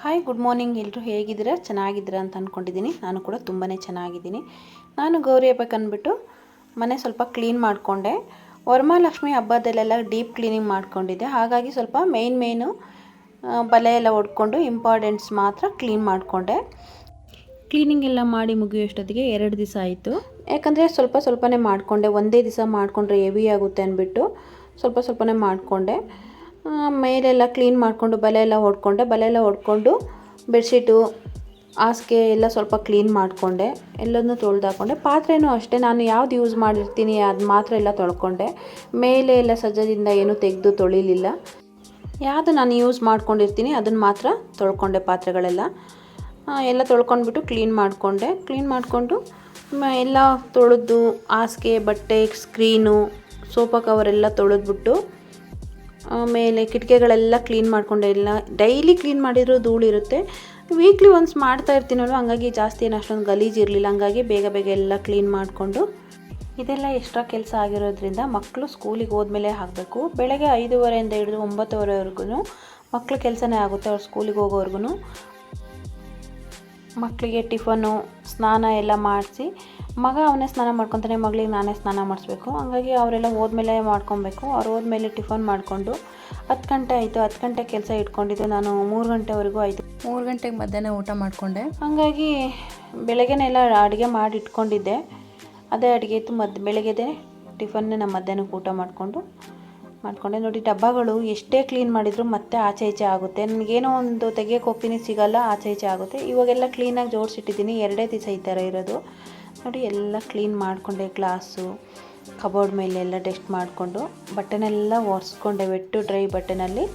Hi good morning ಎಲ್ಲರೂ ಹೇಗಿದ್ದೀರಾ? ಚೆನ್ನಾಗಿದ್ದೀರಾ ಅಂತ ಅಂದ್ಕೊಂಡಿದ್ದೀನಿ ನಾನು ಕೂಡ ತುಂಬಾ ಚೆನ್ನಾಗಿದ್ದೀನಿ. ನಾನು ಗೌರಿ ಹಬ್ಬಕ್ಕೆ ಅಂದ್ಬಿಟ್ಟು ಮನೆ ಸ್ವಲ್ಪ ಕ್ಲೀನ್ ಮಾಡಿಕೊಂಡೆ. ವರಮಹಾಲಕ್ಷ್ಮಿ ಹಬ್ಬದಲ್ಲೆಲ್ಲ ಡೀಪ್ ಕ್ಲೀನಿಂಗ್ ಮಾಡ್ಕೊಂಡಿದ್ದೆ. ಹಾಗಾಗಿ ಸ್ವಲ್ಪ ಮೇಯ್ನ್ ಮೇಯ್ನು ಬಲೆ ಎಲ್ಲ ಒಡ್ಕೊಂಡು ಇಂಪಾರ್ಟೆಂಟ್ಸ್ ಮಾತ್ರ ಕ್ಲೀನ್ ಮಾಡಿಕೊಂಡೆ. ಕ್ಲೀನಿಂಗ್ ಎಲ್ಲ ಮಾಡಿ ಮುಗಿಯೋಷ್ಟೊತ್ತಿಗೆ ಎರಡು ದಿವಸ ಆಯಿತು. ಯಾಕಂದರೆ ಸ್ವಲ್ಪ ಸ್ವಲ್ಪನೇ ಮಾಡಿಕೊಂಡೆ. ಒಂದೇ ದಿವಸ ಮಾಡಿಕೊಂಡ್ರೆ ಹೆವಿ ಆಗುತ್ತೆ ಅಂದ್ಬಿಟ್ಟು ಸ್ವಲ್ಪ ಸ್ವಲ್ಪನೇ ಮಾಡಿಕೊಂಡೆ. ಮೇಲೆಲ್ಲ ಕ್ಲೀನ್ ಮಾಡಿಕೊಂಡು ಬಲೆ ಎಲ್ಲ ಹೊಡ್ಕೊಂಡೆ ಬಲೆ ಎಲ್ಲ ಹೊಡ್ಕೊಂಡು ಬೆಡ್ಶೀಟು ಹಾಸಿಗೆ ಎಲ್ಲ ಸ್ವಲ್ಪ ಕ್ಲೀನ್ ಮಾಡಿಕೊಂಡೆ, ಎಲ್ಲದನ್ನೂ ತೊಳೆದಾಕೊಂಡೆ. ಪಾತ್ರೆನೂ ಅಷ್ಟೇ, ನಾನು ಯಾವ್ದು ಯೂಸ್ ಮಾಡಿರ್ತೀನಿ ಅದು ಮಾತ್ರ ಎಲ್ಲ ತೊಳ್ಕೊಂಡೆ. ಮೇಲೆ ಎಲ್ಲ ಸಜ್ಜದಿಂದ ಏನೂ ತೆಗೆದು ತೊಳಿಲಿಲ್ಲ. ಯಾವುದು ನಾನು ಯೂಸ್ ಮಾಡ್ಕೊಂಡಿರ್ತೀನಿ ಅದನ್ನು ಮಾತ್ರ ತೊಳ್ಕೊಂಡೆ ಪಾತ್ರೆಗಳೆಲ್ಲ. ಎಲ್ಲ ತೊಳ್ಕೊಂಡ್ಬಿಟ್ಟು ಕ್ಲೀನ್ ಮಾಡಿಕೊಂಡೆ. ಕ್ಲೀನ್ ಮಾಡಿಕೊಂಡು ಎಲ್ಲ ತೊಳೆದು ಹಾಸಿಗೆ, ಬಟ್ಟೆ ಸ್ಕ್ರೀನು ಸೋಫಾ ಕವರೆಲ್ಲ ತೊಳೆದ್ಬಿಟ್ಟು ಆಮೇಲೆ ಕಿಟಕಿಗಳೆಲ್ಲ ಕ್ಲೀನ್ ಮಾಡಿಕೊಂಡೆ. ಇಲ್ಲ ಡೈಲಿ ಕ್ಲೀನ್ ಮಾಡಿದರೂ ಧೂಳಿರುತ್ತೆ ವೀಕ್ಲಿ ಒನ್ಸ್ ಮಾಡ್ತಾ ಇರ್ತೀನಲ್ವ ಹಂಗಾಗಿ ಜಾಸ್ತಿ ಏನು ಅಷ್ಟೊಂದು ಗಲೀಜು ಇರಲಿಲ್ಲ. ಹಂಗಾಗಿ ಬೇಗ ಬೇಗ ಎಲ್ಲ ಕ್ಲೀನ್ ಮಾಡಿಕೊಂಡು ಇದೆಲ್ಲ ಎಕ್ಸ್ಟ್ರಾ ಕೆಲಸ ಆಗಿರೋದ್ರಿಂದ ಮಕ್ಕಳು ಸ್ಕೂಲಿಗೆ ಹೋದ್ಮೇಲೆ ಹಾಕಬೇಕು. ಬೆಳಗ್ಗೆ ಐದೂವರೆಯಿಂದ ಹಿಡಿದು ಒಂಬತ್ತುವರೆವರೆಗೂ ಮಕ್ಕಳು ಕೆಲಸನೇ ಆಗುತ್ತೆ ಅವ್ರು ಸ್ಕೂಲಿಗೆ ಹೋಗೋವರೆಗೂ. ಮಕ್ಕಳಿಗೆ ಟಿಫನು ಸ್ನಾನ ಎಲ್ಲ ಮಾಡಿಸಿ ಮಗ ಅವನೇ ಸ್ನಾನ ಮಾಡ್ಕೊತಾನೆ ಮಗಳಿಗೆ ನಾನೇ ಸ್ನಾನ ಮಾಡಿಸ್ಬೇಕು. ಹಾಗಾಗಿ ಅವರೆಲ್ಲ ಹೋದ್ಮೇಲೆ ಮಾಡ್ಕೊಬೇಕು. ಅವ್ರು ಹೋದ್ಮೇಲೆ ಟಿಫನ್ ಮಾಡಿಕೊಂಡು ಹತ್ತು ಗಂಟೆ ಆಯಿತು. ಹತ್ತು ಗಂಟೆ ಕೆಲಸ ಇಟ್ಕೊಂಡಿದ್ದು ನಾನು ಮೂರು ಗಂಟೆವರೆಗೂ ಆಯಿತು. ಮೂರು ಗಂಟೆಗೆ ಮಧ್ಯಾಹ್ನ ಊಟ ಮಾಡಿಕೊಂಡೆ. ಹಾಗಾಗಿ ಬೆಳಗ್ಗೆನೆಲ್ಲ ಅಡುಗೆ ಮಾಡಿ ಇಟ್ಕೊಂಡಿದ್ದೆ. ಅದೇ ಅಡುಗೆ ಇತ್ತು. ಮದ್ ಬೆಳಗ್ಗೆದೆ ಟಿಫನ್ನೇ ನಮ್ಮ ಮಧ್ಯಾಹ್ನಕ್ಕೆ ಊಟ ಮಾಡಿಕೊಂಡು ಮಾಡ್ಕೊಂಡೆ. ನೋಡಿ, ಡಬ್ಬಗಳು ಎಷ್ಟೇ ಕ್ಲೀನ್ ಮಾಡಿದರೂ ಮತ್ತೆ ಆಚೆ ಈಚೆ ಆಗುತ್ತೆ. ನನಗೇನೋ ಒಂದು ತೆಗಿಯೋಕೆ ಹೋಗ್ತೀನಿ ಸಿಗಲ್ಲ, ಆಚೆ ಈಚೆ ಆಗುತ್ತೆ. ಇವಾಗೆಲ್ಲ ಕ್ಲೀನಾಗಿ ಜೋಡಿಸಿಟ್ಟಿದ್ದೀನಿ. ಎರಡೇ ದಿವಸ ಈ ಥರ ಇರೋದು. ನೋಡಿ, ಎಲ್ಲ ಕ್ಲೀನ್ ಮಾಡಿಕೊಂಡೆ. ಗ್ಲಾಸು, ಕಬೋರ್ಡ್ ಮೇಲೆ ಎಲ್ಲ ಡಸ್ಟ್ ಮಾಡಿಕೊಂಡು, ಬಟ್ಟೆನೆಲ್ಲ ಒರೆಸ್ಕೊಂಡೆ. ವೆಟ್ಟು ಡ್ರೈ ಬಟ್ಟೆನಲ್ಲಿ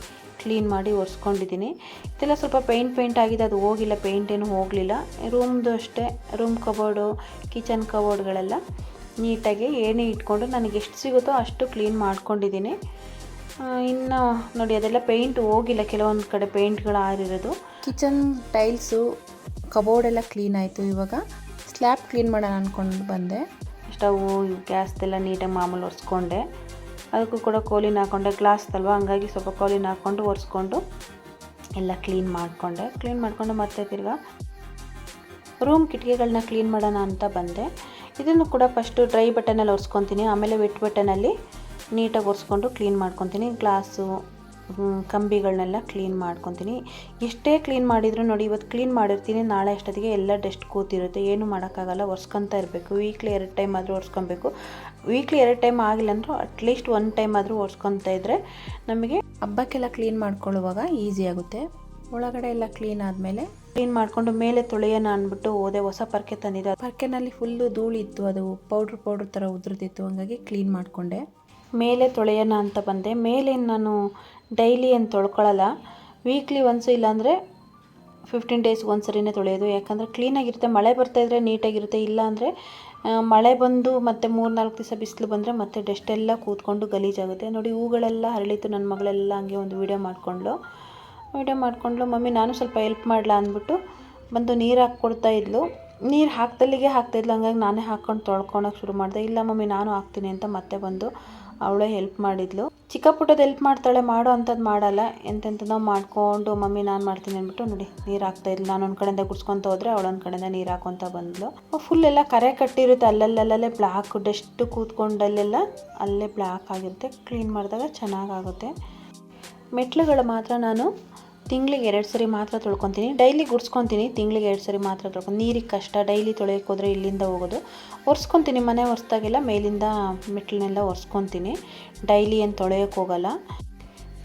ಕ್ಲೀನ್ ಮಾಡಿ ಒರೆಸ್ಕೊಂಡಿದ್ದೀನಿ. ಇದೆಲ್ಲ ಸ್ವಲ್ಪ ಪೇಂಟ್ ಪೇಂಟ್ ಆಗಿದೆ. ಅದು ಹೋಗಿಲ್ಲ. ಪೇಂಟ್ ಏನು ಹೋಗಲಿಲ್ಲ. ರೂಮ್ದು ಅಷ್ಟೇ. ರೂಮ್ ಕಬೋರ್ಡು ಕಿಚನ್ ಕಬೋರ್ಡ್ಗಳೆಲ್ಲ ನೀಟಾಗಿ ಏನೇ ಇಟ್ಕೊಂಡು ನನಗೆ ಎಷ್ಟು ಸಿಗುತ್ತೋ ಅಷ್ಟು ಕ್ಲೀನ್ ಮಾಡ್ಕೊಂಡಿದ್ದೀನಿ. ಇನ್ನು ನೋಡಿ ಅದೆಲ್ಲ ಪೇಂಟ್ ಹೋಗಿಲ್ಲ. ಕೆಲವೊಂದು ಕಡೆ ಪೇಂಟ್ಗಳು ಆರಿರೋದು. ಕಿಚನ್ ಟೈಲ್ಸು ಕಬೋರ್ಡ್ ಎಲ್ಲ ಕ್ಲೀನ್ ಆಯಿತು ಇವಾಗ. ಸ್ಲ್ಯಾಬ್ ಕ್ಲೀನ್ ಮಾಡೋಣ ಅಂದ್ಕೊಂಡು ಬಂದೆ. ಸ್ಟವು ಗ್ಯಾಸ್ದೆಲ್ಲ ನೀಟಾಗಿ ಮಾಮೂಲು ಒರೆಸ್ಕೊಂಡೆ. ಅದಕ್ಕೂ ಕೂಡ ಕೋಲಿನ ಹಾಕೊಂಡೆ. ಗ್ಲಾಸ್ದಲ್ವ ಹಂಗಾಗಿ ಸ್ವಲ್ಪ ಕೋಲಿನ ಹಾಕ್ಕೊಂಡು ಒರೆಸ್ಕೊಂಡು ಎಲ್ಲ ಕ್ಲೀನ್ ಮಾಡಿಕೊಂಡೆ. ಕ್ಲೀನ್ ಮಾಡಿಕೊಂಡು ಮತ್ತೆ ತಿರ್ಗಾ ರೂಮ್ ಕಿಟಕಿಗಳನ್ನ ಕ್ಲೀನ್ ಮಾಡೋಣ ಅಂತ ಬಂದೆ. ಇದನ್ನು ಕೂಡ ಫಸ್ಟು ಡ್ರೈ ಬಟನಲ್ಲಿ ಒರೆಸ್ಕೊತೀನಿ. ಆಮೇಲೆ ವೆಟ್ ಬಟನಲ್ಲಿ ನೀಟಾಗಿ ಒರೆಸ್ಕೊಂಡು ಕ್ಲೀನ್ ಮಾಡ್ಕೊತೀನಿ. ಗ್ಲಾಸು ಕಂಬಿಗಳನ್ನೆಲ್ಲ ಕ್ಲೀನ್ ಮಾಡ್ಕೊತೀನಿ. ಎಷ್ಟೇ ಕ್ಲೀನ್ ಮಾಡಿದರೂ ನೋಡಿ, ಇವತ್ತು ಕ್ಲೀನ್ ಮಾಡಿರ್ತೀನಿ. ನಾಳೆ ಅಷ್ಟೊತ್ತಿಗೆ ಎಲ್ಲ ಡಸ್ಟ್ ಕೂತಿರುತ್ತೆ. ಏನು ಮಾಡೋಕ್ಕಾಗಲ್ಲ. ಒರೆಸ್ಕೊತಾ ಇರಬೇಕು. ವೀಕ್ಲಿ ಎರಡು ಟೈಮ್ ಆದರೂ ಒರೆಸ್ಕೊಬೇಕು. ವೀಕ್ಲಿ ಎರಡು ಟೈಮ್ ಆಗಿಲ್ಲ ಅಂದರೂ ಅಟ್ಲೀಸ್ಟ್ ಒನ್ ಟೈಮ್ ಆದರೂ ಒರೆಸ್ಕೊತಾ ಇದ್ದರೆ ನಮಗೆ ಹಬ್ಬಕ್ಕೆಲ್ಲ ಕ್ಲೀನ್ ಮಾಡ್ಕೊಳ್ಳುವಾಗ ಈಸಿ ಆಗುತ್ತೆ. ಒಳಗಡೆ ಎಲ್ಲ ಕ್ಲೀನ್ ಆದಮೇಲೆ ಕ್ಲೀನ್ ಮಾಡಿಕೊಂಡು ಮೇಲೆ ತೊಳೆಯೋಣ ಅಂದ್ಬಿಟ್ಟು ಹೋದೆ, ಹೊಸ ಪರ್ಕೆ ತಂದಿದ್ದೆ. ಪರ್ಕೆನಲ್ಲಿ ಫುಲ್ಲು ಧೂಳಿತ್ತು ಅದು ಪೌಡ್ರ್ ಪೌಡ್ರ್ ಥರ ಉದುರ್ತಿತ್ತು ಹಂಗಾಗಿ ಕ್ಲೀನ್ ಮಾಡಿಕೊಂಡೆ. ಮೇಲೆ ತೊಳೆಯೋಣ ಅಂತ ಬಂದೆ. ಮೇಲೆ ನಾನು ಡೈಲಿ ಏನು ತೊಳ್ಕೊಳ್ಳಲ್ಲ ವೀಕ್ಲಿ ಒನ್ಸು ಇಲ್ಲಾಂದರೆ ಫಿಫ್ಟೀನ್ ಡೇಸ್ಗೆ ಒಂದು ಸರಿನೇ ತೊಳೆಯೋದು. ಯಾಕಂದರೆ ಕ್ಲೀನಾಗಿರುತ್ತೆ ಮಳೆ ಬರ್ತಾಯಿದ್ರೆ ನೀಟಾಗಿರುತ್ತೆ ಇಲ್ಲಾಂದರೆ ಮಳೆ ಬಂದು ಮತ್ತೆ ಮೂರು ನಾಲ್ಕು ದಿವಸ ಬಿಸಿಲು ಬಂದರೆ ಮತ್ತೆ ಡಸ್ಟೆಲ್ಲ ಕೂತ್ಕೊಂಡು ಗಲೀಜಾಗುತ್ತೆ. ನೋಡಿ, ಹೂಗಳೆಲ್ಲ ಹರಳಿತು ನನ್ನ ಮಗಳೆಲ್ಲ ಹಂಗೆ ಒಂದು ವೀಡಿಯೋ ಮಾಡಿಕೊಂಡ್ಲು ವೀಡಿಯೋ ಮಾಡಿಕೊಂಡ್ಲು, ಮಮ್ಮಿ, ನಾನು ಸ್ವಲ್ಪ ಹೆಲ್ಪ್ ಮಾಡಲ? ಅಂದ್ಬಿಟ್ಟು ಬಂದು ನೀರು ಹಾಕ್ಕೊಡ್ತಾ ಇದ್ಲು. ನೀರು ಹಾಕ್ದಲ್ಲಿಗೆ ಹಾಕ್ತಾಯಿದ್ಲು ಹಂಗಾಗಿ ನಾನೇ ಹಾಕ್ಕೊಂಡು ತೊಳ್ಕೊಳಕ್ಕೆ ಶುರು ಮಾಡಿದೆ. ಇಲ್ಲ ಮಮ್ಮಿ, ನಾನು ಹಾಕ್ತೀನಿ ಅಂತ ಮತ್ತೆ ಬಂದು ಅವಳೇ ಹೆಲ್ಪ್ ಮಾಡಿದ್ಲು. ಚಿಕ್ಕ ಪುಟ್ಟದ ಹೆಲ್ಪ್ ಮಾಡ್ತಾಳೆ, ಮಾಡೋ ಅಂಥದ್ದು ಮಾಡಲ್ಲ. ಎಂತೆಂಥದೋ ಮಾಡಿಕೊಂಡು, ಮಮ್ಮಿ, ನಾನು ಮಾಡ್ತೀನಿ ಅಂದ್ಬಿಟ್ಟು, ನೋಡಿ, ನೀರು ಹಾಕ್ತಾ ಇದ್ಲು. ನಾನು ಒಂದು ಕಡೆಯಿಂದ ಗುಡ್ಸ್ಕೊತ ಹೋದರೆ ಅವಳೊಂದು ಕಡೆಯಿಂದ ನೀರು ಹಾಕೊತ ಬಂದ್ಲು. ಫುಲ್ ಎಲ್ಲ ಕರೆ ಕಟ್ಟಿರುತ್ತೆ. ಅಲ್ಲಲ್ಲಲ್ಲೇ ಬ್ಲ್ಯಾಕ್ ಡಸ್ಟ್ ಕೂತ್ಕೊಂಡಲ್ಲೆಲ್ಲ ಅಲ್ಲೇ ಬ್ಲ್ಯಾಕ್ ಆಗಿರುತ್ತೆ. ಕ್ಲೀನ್ ಮಾಡಿದಾಗ ಚೆನ್ನಾಗಾಗುತ್ತೆ. ಮೆಟ್ಲುಗಳು ಮಾತ್ರ ನಾನು ತಿಂಗಳಿಗೆ ಎರಡು ಸರಿ ಮಾತ್ರ ತೊಳ್ಕೊತೀನಿ. ಡೈಲಿ ಗುಡ್ಸ್ಕೊತೀನಿ, ತಿಂಗಳಿಗೆ ಎರಡು ಸರಿ ಮಾತ್ರ ತೊಳ್ಕೊಂಡು ನೀರಿಗೆ ಕಷ್ಟ, ಡೈಲಿ ತೊಳೆಯೋಕೆ ಇಲ್ಲಿಂದ ಹೋಗೋದು. ಒರೆಸ್ಕೊತೀನಿ, ಮನೆ ಒರೆಸ್ದಾಗೆಲ್ಲ ಮೇಲಿಂದ ಮೆಟ್ಲನ್ನೆಲ್ಲ ಒರೆಸ್ಕೊತೀನಿ. ಡೈಲಿ ಏನು ತೊಳೆಯೋಕೆ ಹೋಗಲ್ಲ.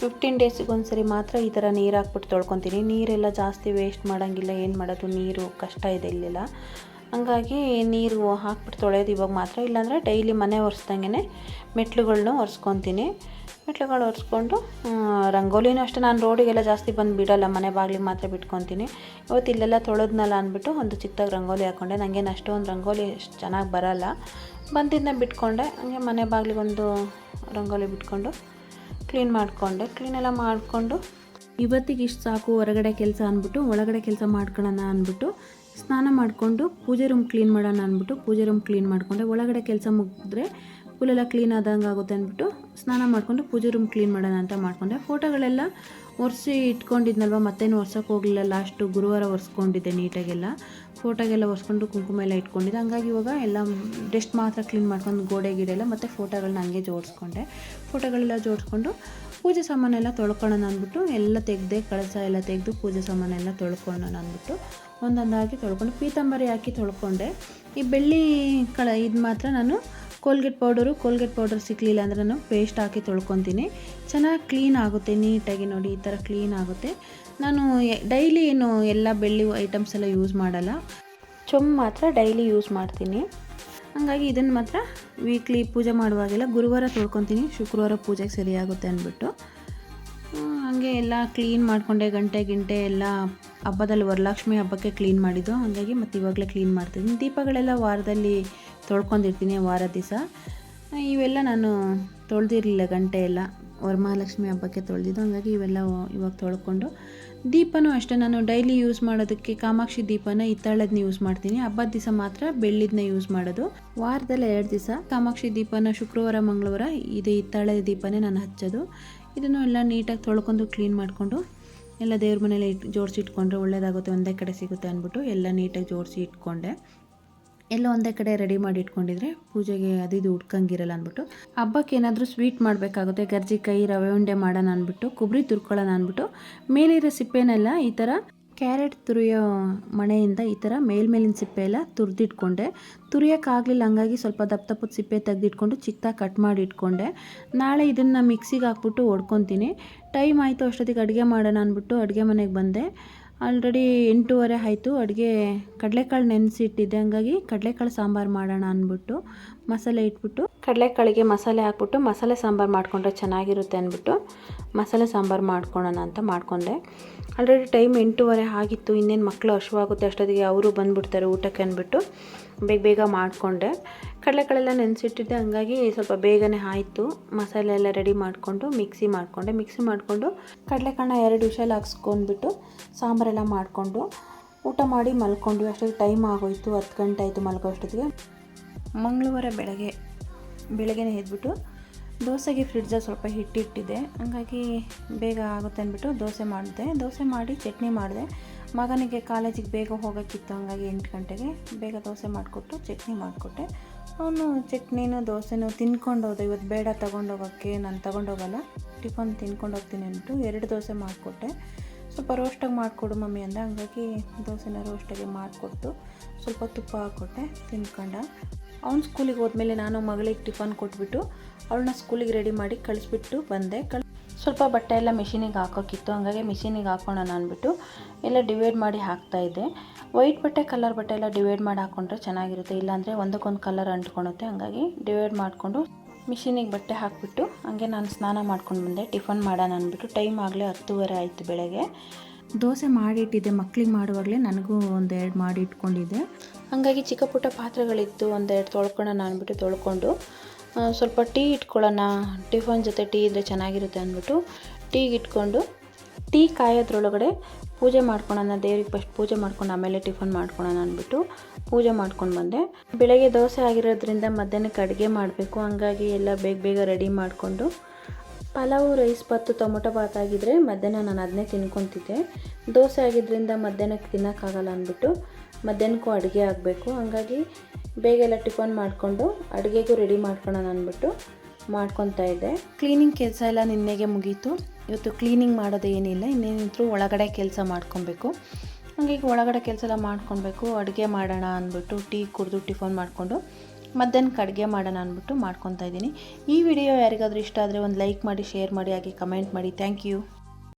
ಫಿಫ್ಟೀನ್ ಡೇಸಿಗೆ ಒಂದು ಸರಿ ಮಾತ್ರ ಈ ಥರ ನೀರು ಹಾಕ್ಬಿಟ್ಟು ತೊಳ್ಕೊತೀನಿ. ನೀರೆಲ್ಲ ಜಾಸ್ತಿ ವೇಸ್ಟ್ ಮಾಡೋಂಗಿಲ್ಲ, ಏನು ಮಾಡೋದು? ನೀರು ಕಷ್ಟ ಇದೆ ಇಲ್ಲಿಲ್ಲ. ಹಂಗಾಗಿ ನೀರು ಹಾಕ್ಬಿಟ್ಟು ತೊಳೆಯೋದು ಇವಾಗ ಮಾತ್ರ. ಇಲ್ಲಾಂದರೆ ಡೈಲಿ ಮನೆ ಒರೆಸ್ದಂಗೆ ಮೆಟ್ಲುಗಳನ್ನೂ ಒರೆಸ್ಕೊತೀನಿ. ಮೆಟ್ಲುಗಳು ಒರೆಸ್ಕೊಂಡು ರಂಗೋಲಿನೂ ಅಷ್ಟೇ. ನಾನು ರೋಡಿಗೆಲ್ಲ ಜಾಸ್ತಿ ಬಂದು ಬಿಡೋಲ್ಲ, ಮನೆ ಬಾಗಿಲಿಗೆ ಮಾತ್ರ ಬಿಟ್ಕೊತೀನಿ. ಇವತ್ತು ಇಲ್ಲೆಲ್ಲ ತೊಳೆದ್ನಲ್ಲ ಅಂದ್ಬಿಟ್ಟು ಒಂದು ಚಿಕ್ಕದಾಗಿ ರಂಗೋಲಿ ಹಾಕ್ಕೊಂಡೆ ನನಗೇನು ಅಷ್ಟೊಂದು ರಂಗೋಲಿ ಅಷ್ಟು ಚೆನ್ನಾಗಿ ಬರಲ್ಲ. ಬಂದಿದ್ದನ್ನ ಬಿಟ್ಕೊಂಡೆ. ಹಂಗೆ ಮನೆ ಬಾಗಿಲಿಗೆ ಒಂದು ರಂಗೋಲಿ ಬಿಟ್ಕೊಂಡು ಕ್ಲೀನ್ ಮಾಡಿಕೊಂಡೆ. ಕ್ಲೀನೆಲ್ಲ ಮಾಡಿಕೊಂಡು ಇವತ್ತಿಗೆ ಇಷ್ಟು ಸಾಕು, ಹೊರಗಡೆ ಕೆಲಸ ಅಂದ್ಬಿಟ್ಟು, ಒಳಗಡೆ ಕೆಲಸ ಮಾಡ್ಕೊಳ್ಳೋಣ ಅಂದ್ಬಿಟ್ಟು, ಸ್ನಾನ ಮಾಡಿಕೊಂಡು ಪೂಜೆ ರೂಮ್ ಕ್ಲೀನ್ ಮಾಡೋಣ ಅಂದ್ಬಿಟ್ಟು ಪೂಜೆ ರೂಮ್ ಕ್ಲೀನ್ ಮಾಡಿಕೊಂಡೆ. ಒಳಗಡೆ ಕೆಲಸ ಮುಗಿದ್ರೆ ಫುಲ್ಲೆಲ್ಲ ಕ್ಲೀನ್ ಆದಂಗೆ ಆಗುತ್ತೆ ಅಂದ್ಬಿಟ್ಟು ಸ್ನಾನ ಮಾಡಿಕೊಂಡು ಪೂಜೆ ರೂಮ್ ಕ್ಲೀನ್ ಮಾಡೋಣ ಅಂತ ಮಾಡಿಕೊಂಡೆ. ಫೋಟೋಗಳೆಲ್ಲ ಒರೆಸಿ ಇಟ್ಕೊಂಡಿದ್ನಲ್ವ, ಮತ್ತೇನು ಒರ್ಸೋಕೆ ಹೋಗಲಿಲ್ಲ. ಲಾಸ್ಟು ಗುರುವಾರ ಒರೆಸ್ಕೊಂಡಿದ್ದೆ ನೀಟಾಗೆಲ್ಲ. ಫೋಟೋಗೆಲ್ಲ ಒರೆಸ್ಕೊಂಡು ಕುಂಕುಮ ಎಲ್ಲ ಇಟ್ಕೊಂಡಿದ್ದೆ. ಹಂಗಾಗಿ ಇವಾಗ ಎಲ್ಲ ಡೆಸ್ಟ್ ಮಾತ್ರ ಕ್ಲೀನ್ ಮಾಡ್ಕೊಂಡು ಗೋಡೆ ಗಿಡ ಎಲ್ಲ ಮತ್ತು ಫೋಟೋಗಳನ್ನ ಹಂಗೆ ಜೋಡಿಸ್ಕೊಂಡೆ. ಫೋಟೋಗಳೆಲ್ಲ ಜೋಡಿಸ್ಕೊಂಡು ಪೂಜೆ ಸಾಮಾನೆಲ್ಲ ತೊಳ್ಕೊಳ್ಳೋಣ ಅಂದ್ಬಿಟ್ಟು ಎಲ್ಲ ತೆಗೆದೆ, ಕಳಸ ಎಲ್ಲ ತೆಗೆದು ಪೂಜೆ ಸಾಮಾನೆಲ್ಲ ತೊಳ್ಕೊಳ್ಳೋಣ ಅಂದ್ಬಿಟ್ಟು ಒಂದೊಂದಾಗಿ ತೊಳ್ಕೊಂಡು ಪೀತಾಂಬರಿ ಹಾಕಿ ತೊಳ್ಕೊಂಡೆ. ಈ ಬೆಳ್ಳಿ ಕಳ ಇದು ಮಾತ್ರ ನಾನು ಕೋಲ್ಗೇಟ್ ಪೌಡರು ಕೋಲ್ಗೇಟ್ ಪೌಡರ್ ಸಿಕ್ಕಲಿಲ್ಲ ಅಂದರೆ ನಾನು ಪೇಸ್ಟ್ ಹಾಕಿ ತೊಳ್ಕೊತೀನಿ. ಚೆನ್ನಾಗಿ ಕ್ಲೀನ್ ಆಗುತ್ತೆ, ನೀಟಾಗಿ ನೋಡಿ ಈ ಥರ ಕ್ಲೀನ್ ಆಗುತ್ತೆ. ನಾನು ಡೈಲಿ ಏನು ಎಲ್ಲ ಬೆಳ್ಳಿ ಐಟಮ್ಸ್ ಎಲ್ಲ ಯೂಸ್ ಮಾಡಲ್ಲ. ಚೊಂಬು ಮಾತ್ರ ಡೈಲಿ ಯೂಸ್ ಮಾಡ್ತೀನಿ. ಹಾಗಾಗಿ ಇದನ್ನು ಮಾತ್ರ ವೀಕ್ಲಿ ಪೂಜೆ ಮಾಡುವಾಗೆಲ್ಲ ಗುರುವಾರ ತೊಳ್ಕೊತೀನಿ, ಶುಕ್ರವಾರ ಪೂಜೆಗೆ ಸರಿಯಾಗುತ್ತೆ ಅಂದ್ಬಿಟ್ಟು. ಹಾಗೆ ಎಲ್ಲ ಕ್ಲೀನ್ ಮಾಡಿಕೊಂಡೆ, ಗಂಟೆ ಗಿಂಟೆ ಎಲ್ಲ ಹಬ್ಬದಲ್ಲಿ ವರಲಕ್ಷ್ಮಿ ಹಬ್ಬಕ್ಕೆ ಕ್ಲೀನ್ ಮಾಡಿದ್ದು. ಹಾಗಾಗಿ ಮತ್ತು ಇವಾಗಲೇ ಕ್ಲೀನ್ ಮಾಡ್ತೀನಿ ದೀಪಗಳೆಲ್ಲ ವಾರದಲ್ಲಿ ತೊಳ್ಕೊಂಡಿರ್ತೀನಿ ವಾರ ದಿವಸ. ಇವೆಲ್ಲ ನಾನು ತೊಳೆದಿರಲಿಲ್ಲ, ಗಂಟೆ ಎಲ್ಲ. ವರಮಹಾಲಕ್ಷ್ಮಿ ಹಬ್ಬಕ್ಕೆ ತೊಳೆದಿದ್ದು. ಹಾಗಾಗಿ ಇವೆಲ್ಲ ಇವಾಗ ತೊಳ್ಕೊಂಡು. ದೀಪನೂ ಅಷ್ಟೇ, ನಾನು ಡೈಲಿ ಯೂಸ್ ಮಾಡೋದಕ್ಕೆ ಕಾಮಾಕ್ಷಿ ದೀಪನ ಹಿತ್ತಾಳದನ್ನ ಯೂಸ್ ಮಾಡ್ತೀನಿ. ಹಬ್ಬದ ದಿವಸ ಮಾತ್ರ ಬೆಳ್ಳಿದನ್ನ ಯೂಸ್ ಮಾಡೋದು. ವಾರದಲ್ಲಿ ಎರಡು ದಿವಸ ಕಾಮಾಕ್ಷಿ ದೀಪನ ಶುಕ್ರವಾರ, ಮಂಗಳವಾರ ಇದು ಹಿತ್ತಾಳೆ ದೀಪನೇ ನಾನು ಹಚ್ಚೋದು. ಇದನ್ನು ಎಲ್ಲ ನೀಟಾಗಿ ತೊಳ್ಕೊಂಡು ಕ್ಲೀನ್ ಮಾಡಿಕೊಂಡು ಎಲ್ಲ ದೇವ್ರ ಮನೇಲಿ ಇಟ್ಟು ಜೋಡಿಸಿ ಇಟ್ಕೊಂಡ್ರೆ ಒಳ್ಳೇದಾಗುತ್ತೆ, ಒಂದೇ ಕಡೆ ಸಿಗುತ್ತೆ ಅಂದ್ಬಿಟ್ಟು ಎಲ್ಲ ನೀಟಾಗಿ ಜೋಡಿಸಿ ಇಟ್ಕೊಂಡೆ. ಎಲ್ಲ ಒಂದೇ ಕಡೆ ರೆಡಿ ಮಾಡಿ ಇಟ್ಕೊಂಡಿದ್ರೆ ಪೂಜೆಗೆ ಅದು ಇದು ಉಟ್ಕಂಗಿರಲ್ಲ ಅಂದ್ಬಿಟ್ಟು. ಹಬ್ಬಕ್ಕೆ ಏನಾದರೂ ಸ್ವೀಟ್ ಮಾಡಬೇಕಾಗುತ್ತೆ, ಗರ್ಜಿಕಾಯಿ, ರವೆ ಉಂಡೆ ಮಾಡೋಣ ಅಂದ್ಬಿಟ್ಟು, ಕೊಬ್ಬರಿ ತುರ್ಕೊಳ್ಳೋಣ ಅಂದ್ಬಿಟ್ಟು, ಮೇಲಿರೋ ಸಿಪ್ಪೆನೆಲ್ಲ ಈ ಥರ ಕ್ಯಾರೆಟ್ ತುರಿಯೋ ಮಣೆಯಿಂದ ಈ ಥರ ಮೇಲ್ಮೇಲಿನ ಸಿಪ್ಪೆ ಎಲ್ಲ ತುರಿದಿಟ್ಕೊಂಡೆ. ತುರಿಯೋಕ್ಕಾಗಲಿಲ್ಲ, ಹಂಗಾಗಿ ಸ್ವಲ್ಪ ದಪ್ಪ ದಪ್ಪದ ಸಿಪ್ಪೆ ತೆಗೆದಿಟ್ಕೊಂಡು ಚಿಕ್ಕದಾಗಿ ಕಟ್ ಮಾಡಿ ಇಟ್ಕೊಂಡೆ ನಾಳೆ ಇದನ್ನು ಮಿಕ್ಸಿಗೆ ಹಾಕ್ಬಿಟ್ಟು ಒಡ್ಕೊತೀನಿ. ಟೈಮ್ ಆಯಿತು, ಅಷ್ಟೊತ್ತಿಗೆ ಅಡುಗೆ ಮಾಡೋಣ ಅಂದ್ಬಿಟ್ಟು ಅಡುಗೆ ಮನೆಗೆ ಬಂದೆ. ಆಲ್ರೆಡಿ ಎಂಟೂವರೆ ಆಯಿತು. ಅಡುಗೆ ಕಡಲೆಕಾಳು ನೆನೆಸಿಟ್ಟಿದ್ದೆ. ಹಂಗಾಗಿ ಕಡಲೆಕಾಳು ಸಾಂಬಾರು ಮಾಡೋಣ ಅಂದ್ಬಿಟ್ಟು ಮಸಾಲೆ ಇಟ್ಬಿಟ್ಟು ಕಡಲೆಕಾಳಿಗೆ ಮಸಾಲೆ ಹಾಕ್ಬಿಟ್ಟು ಮಸಾಲೆ ಸಾಂಬಾರು ಮಾಡಿಕೊಂಡ್ರೆ ಚೆನ್ನಾಗಿರುತ್ತೆ ಅಂದ್ಬಿಟ್ಟು ಮಸಾಲೆ ಸಾಂಬಾರು ಮಾಡ್ಕೊಳ್ಳೋಣ ಅಂತ ಮಾಡಿಕೊಂಡೆ. ಆಲ್ರೆಡಿ ಟೈಮ್ ಎಂಟೂವರೆ ಆಗಿತ್ತು. ಇನ್ನೇನು ಮಕ್ಕಳು ಹಶುವಾಗುತ್ತೆ ಅಷ್ಟೊತ್ತಿಗೆ. ಅವರು ಬಂದುಬಿಡ್ತಾರೆ ಊಟಕ್ಕೆ ಅಂದ್ಬಿಟ್ಟು ಬೇಗ ಬೇಗ ಮಾಡಿಕೊಂಡೆ. ಕಡಲೆಕಾಳೆಲ್ಲ ನೆನೆಸಿಟ್ಟಿದ್ದೆ, ಹಂಗಾಗಿ ಸ್ವಲ್ಪ ಬೇಗನೆ ಆಯಿತು. ಮಸಾಲೆ ಎಲ್ಲ ರೆಡಿ ಮಾಡಿಕೊಂಡು ಮಿಕ್ಸಿ ಮಾಡಿಕೊಂಡೆ. ಮಿಕ್ಸಿ ಮಾಡಿಕೊಂಡು ಕಡಲೆಕಾಳನ್ನ ಎರಡು ವಿಷಯಲ್ಲಿ ಹಾಕ್ಸ್ಕೊಂಡ್ಬಿಟ್ಟು ಸಾಂಬಾರೆಲ್ಲ ಮಾಡಿಕೊಂಡು ಊಟ ಮಾಡಿ ಮಲ್ಕೊಂಡು ಅಷ್ಟೊತ್ತಿಗೆ ಟೈಮ್ ಆಗೋಯ್ತು. ಹತ್ತು ಗಂಟೆ ಆಯಿತು ಮಲ್ಕೋ ಅಷ್ಟೊತ್ತಿಗೆ. ಮಂಗಳವಾರ ಬೆಳಗ್ಗೆ, ಬೆಳಗ್ಗೆನೇ ಎದ್ಬಿಟ್ಟು ದೋಸೆಗೆ ಫ್ರಿಡ್ಜಲ್ಲಿ ಸ್ವಲ್ಪ ಹಿಟ್ಟಿಟ್ಟಿದ್ದೆ. ಹಂಗಾಗಿ ಬೇಗ ಆಗುತ್ತೆ ಅಂದ್ಬಿಟ್ಟು ದೋಸೆ ಮಾಡಿದೆ. ದೋಸೆ ಮಾಡಿ ಚಟ್ನಿ ಮಾಡಿದೆ. ಮಗನಿಗೆ ಕಾಲೇಜಿಗೆ ಬೇಗ ಹೋಗೋಕ್ಕಿತ್ತು, ಹಂಗಾಗಿ ಎಂಟು ಗಂಟೆಗೆ ಬೇಗ ದೋಸೆ ಮಾಡಿಕೊಟ್ಟು ಚಟ್ನಿ ಮಾಡಿಕೊಟ್ಟೆ. ಅವನು ಚಟ್ನಿನೂ ದೋಸೆನೂ ತಿನ್ಕೊಂಡು ಹೋದೆ ಇವತ್ತು ಬೇಡ, ತೊಗೊಂಡೋಗೋಕ್ಕೆ ನಾನು ತೊಗೊಂಡೋಗಲ್ಲ. ಟಿಫನ್ ತಿನ್ಕೊಂಡು ಹೋಗ್ತೀನಿ ಅಂದ್ಬಿಟ್ಟು ಎರಡು ದೋಸೆ ಮಾಡಿಕೊಟ್ಟೆ. ಸ್ವಲ್ಪ ರೋಸ್ಟಾಗಿ ಮಾಡಿಕೊಡು ಮಮ್ಮಿ ಅಂದ. ಹಂಗಾಗಿ ದೋಸೆನ ರೋಸ್ಟಾಗಿ ಮಾಡಿಕೊಟ್ಟು ಸ್ವಲ್ಪ ತುಪ್ಪ ಹಾಕ್ಕೊಟ್ಟೆ, ತಿನ್ಕೊಂಡ. ಅವ್ನು ಸ್ಕೂಲಿಗೆ ಹೋದ್ಮೇಲೆ ನಾನು ಮಗಳಿಗೆ ಟಿಫನ್ ಕೊಟ್ಬಿಟ್ಟು ಅವಳನ್ನ ಸ್ಕೂಲಿಗೆ ರೆಡಿ ಮಾಡಿ ಕಳಿಸ್ಬಿಟ್ಟು ಬಂದೆ. ಕಳ್ ಸ್ವಲ್ಪ ಬಟ್ಟೆ ಎಲ್ಲ ಮಿಷಿನಿಗೆ ಹಾಕೋಕ್ಕಿತ್ತು ಹಂಗಾಗಿ ಮಿಷಿನಿಗೆ ಹಾಕೋಣ ಅಂದ್ಬಿಟ್ಟು ಎಲ್ಲ ಡಿವೈಡ್ ಮಾಡಿ ಹಾಕ್ತಾಯಿದ್ದೆ ವೈಟ್ ಬಟ್ಟೆ ಕಲರ್ ಬಟ್ಟೆ ಎಲ್ಲ ಡಿವೈಡ್ ಮಾಡಿ ಹಾಕ್ಕೊಂಡ್ರೆ ಚೆನ್ನಾಗಿರುತ್ತೆ ಇಲ್ಲಾಂದರೆ ಒಂದಕ್ಕೊಂದು ಕಲರ್ ಅಂಟ್ಕೊಳುತ್ತೆ ಹಂಗಾಗಿ ಡಿವೈಡ್ ಮಾಡಿಕೊಂಡು ಮಿಷಿನಿಗೆ ಬಟ್ಟೆ ಹಾಕಿಬಿಟ್ಟು ಹಂಗೆ ನಾನು ಸ್ನಾನ ಮಾಡ್ಕೊಂಡು ಬಂದೆ ಟಿಫನ್ ಮಾಡೋಣ ಅಂದ್ಬಿಟ್ಟು. ಟೈಮ್ ಆಗಲೇ ಹತ್ತುವರೆ ಆಯಿತು ಬೆಳಗ್ಗೆ. ದೋಸೆ ಮಾಡಿಟ್ಟಿದ್ದೆ ಮಕ್ಳಿಗೆ ಮಾಡುವಾಗಲೇ ನನಗೂ ಒಂದೆರಡು ಮಾಡಿ ಇಟ್ಕೊಂಡಿದ್ದೆ ಹಾಗಾಗಿ ಚಿಕ್ಕ ಪುಟ್ಟ ಪಾತ್ರೆಗಳಿತ್ತು ಒಂದೆರಡು ತೊಳ್ಕೊಳ್ಳೋಣ ಅಂದ್ಬಿಟ್ಟು ತೊಳ್ಕೊಂಡು ಸ್ವಲ್ಪ ಟೀ ಇಟ್ಕೊಳ್ಳೋಣ. ಟಿಫನ್ ಜೊತೆ ಟೀ ಇದ್ದರೆ ಚೆನ್ನಾಗಿರುತ್ತೆ ಅಂದ್ಬಿಟ್ಟು ಟೀಗೆ ಇಟ್ಕೊಂಡು ಟೀ ಕಾಯೋದ್ರೊಳಗಡೆ ಪೂಜೆ ಮಾಡ್ಕೊಳೋಣ, ದೇವ್ರಿಗೆ ಫಸ್ಟ್ ಪೂಜೆ ಮಾಡ್ಕೊಂಡು ಆಮೇಲೆ ಟಿಫನ್ ಮಾಡ್ಕೊಳೋಣ ಅಂದ್ಬಿಟ್ಟು ಪೂಜೆ ಮಾಡ್ಕೊಂಡು ಬಂದೆ. ಬೆಳಗ್ಗೆ ದೋಸೆ ಆಗಿರೋದ್ರಿಂದ ಮಧ್ಯಾಹ್ನಕ್ಕೆ ಅಡುಗೆ ಮಾಡಬೇಕು. ಹಂಗಾಗಿ ಎಲ್ಲ ಬೇಗ ಬೇಗ ರೆಡಿ ಮಾಡಿಕೊಂಡು ಪಲಾವು, ರೈಸ್, ಪತ್ತು, ಟೊಮೊಟೊ ಬಾತ್ ಆಗಿದ್ದರೆ ಮಧ್ಯಾಹ್ನ ನಾನು ಅದನ್ನೇ ತಿನ್ಕೊತಿದ್ದೆ. ದೋಸೆ ಆಗಿದ್ದರಿಂದ ಮಧ್ಯಾಹ್ನಕ್ಕೆ ತಿನ್ನೋಕ್ಕಾಗಲ್ಲ ಅಂದ್ಬಿಟ್ಟು ಮಧ್ಯಾಹ್ನಕ್ಕೂ ಅಡುಗೆ ಆಗಬೇಕು. ಹಂಗಾಗಿ ಬೇಗ ಎಲ್ಲ ಟಿಫನ್ ಮಾಡಿಕೊಂಡು ಅಡುಗೆಗೂ ರೆಡಿ ಮಾಡ್ಕೊಳ್ಳೋಣ ಅಂದ್ಬಿಟ್ಟು ಮಾಡ್ಕೊತಾ ಇದ್ದೆ. ಕ್ಲೀನಿಂಗ್ ಕೆಲಸ ಎಲ್ಲ ನಿನ್ನೆಗೆ ಮುಗೀತು. ಇವತ್ತು ಕ್ಲೀನಿಂಗ್ ಮಾಡೋದು ಏನಿಲ್ಲ, ಇನ್ನೇನಿದ್ರು ಒಳಗಡೆ ಕೆಲಸ ಮಾಡ್ಕೊಬೇಕು ಹಂಗೀಗ ಒಳಗಡೆ ಕೆಲಸ ಎಲ್ಲ ಮಾಡ್ಕೊಬೇಕು ಅಡುಗೆ ಮಾಡೋಣ ಅಂದ್ಬಿಟ್ಟು ಟೀ ಕುಡಿದು ಟಿಫನ್ ಮಾಡಿಕೊಂಡು ಮಧ್ಯಾಹ್ನಕ್ಕೆ ಅಡುಗೆ ಮಾಡೋಣ ಅಂದ್ಬಿಟ್ಟು ಮಾಡ್ಕೊತಾ ಇದ್ದೀನಿ. ಈ ವಿಡಿಯೋ ಯಾರಿಗಾದರೂ ಇಷ್ಟ ಆದರೆ ಒಂದು ಲೈಕ್ ಮಾಡಿ ಶೇರ್ ಮಾಡಿ, ಹಾಗೆ ಕಮೆಂಟ್ ಮಾಡಿ. Thank you